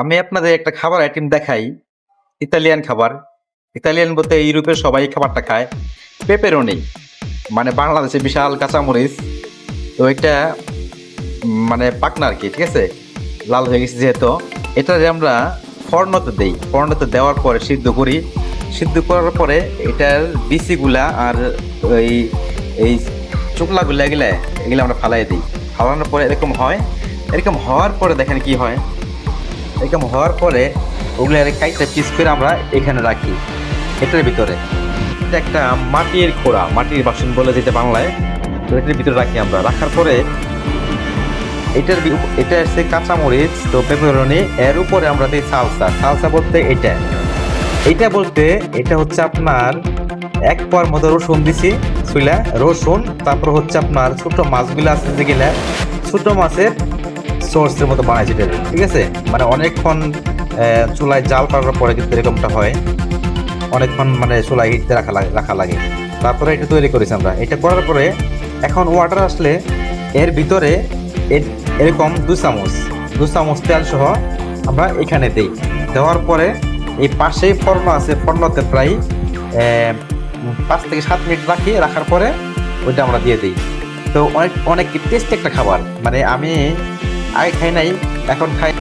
আমি আপনাদের একটা খাবার আইটেম দেখাই। ইতালিয়ান খাবার। ইতালিয়ান বলতে ইউরোপের সবাই এই খাবারটা খায়। পেপেরোনি মানে বাংলাদেশে বিশাল কাঁচামরিচ। তো এটা মানে পাকনা আর কি, ঠিক আছে? লাল হয়ে গেছে যেহেতু। এটা আমরা ফর্নতে দেই। ফর্নতে দেওয়ার পরে সিদ্ধ করি। সিদ্ধ করার পরে এটার বিচিগুলা আর ওই, এই চোকলাগুলা এগুলা, এগুলো আমরা ফালাই দিই। ফালানোর পরে এরকম হয়। এরকম হওয়ার পরে দেখেন কি হয়? এরকম হওয়ার পরে ওগুলো কাইটা পিস করে আমরা এখানে রাখি এটার ভিতরে। এটা একটা মাটির খোড়া, মাটির বাসন বলে যেটা বাংলায়। এটার ভিতরে রাখি আমরা। রাখার পরে এটার এটা হচ্ছে কাঁচামরিচ, তো পেপারনি, এর উপরে আমরা দিই সালসা। সালসা বলতে এটা। এটা বলতে এটা হচ্ছে আপনার এক পর মতো রসুন দিছি সুইলা রসুন, তারপর হচ্ছে আপনার ছোট মাছগুলো আছে যেগুলা ছোট মাছের সোর্সের মতো বানাইছে ঠিক আছে? মানে অনেকক্ষণ চুলায় জাল করার পরে কিন্তু এরকমটা হয়। অনেকক্ষণ মানে চুলায় হিটতে রাখা লাগে রাখা লাগে। তারপরে এটা তৈরি করেছি আমরা। এটা করার পরে এখন ওয়াটার আসলে এর ভিতরে এরকম দু চামচ দু চামচ তেল সহ আমরা এখানে দিই। দেওয়ার পরে এই পাশেই ফর্ন আছে ফর্নতে প্রায় পাঁচ থেকে সাত মিনিট রাখি, রাখার পরে ওইটা আমরা দিয়ে দিই। তো অনেক অনেক টেস্ট একটা খাবার। মানে আমি আগে খাই নাই এখন খাই।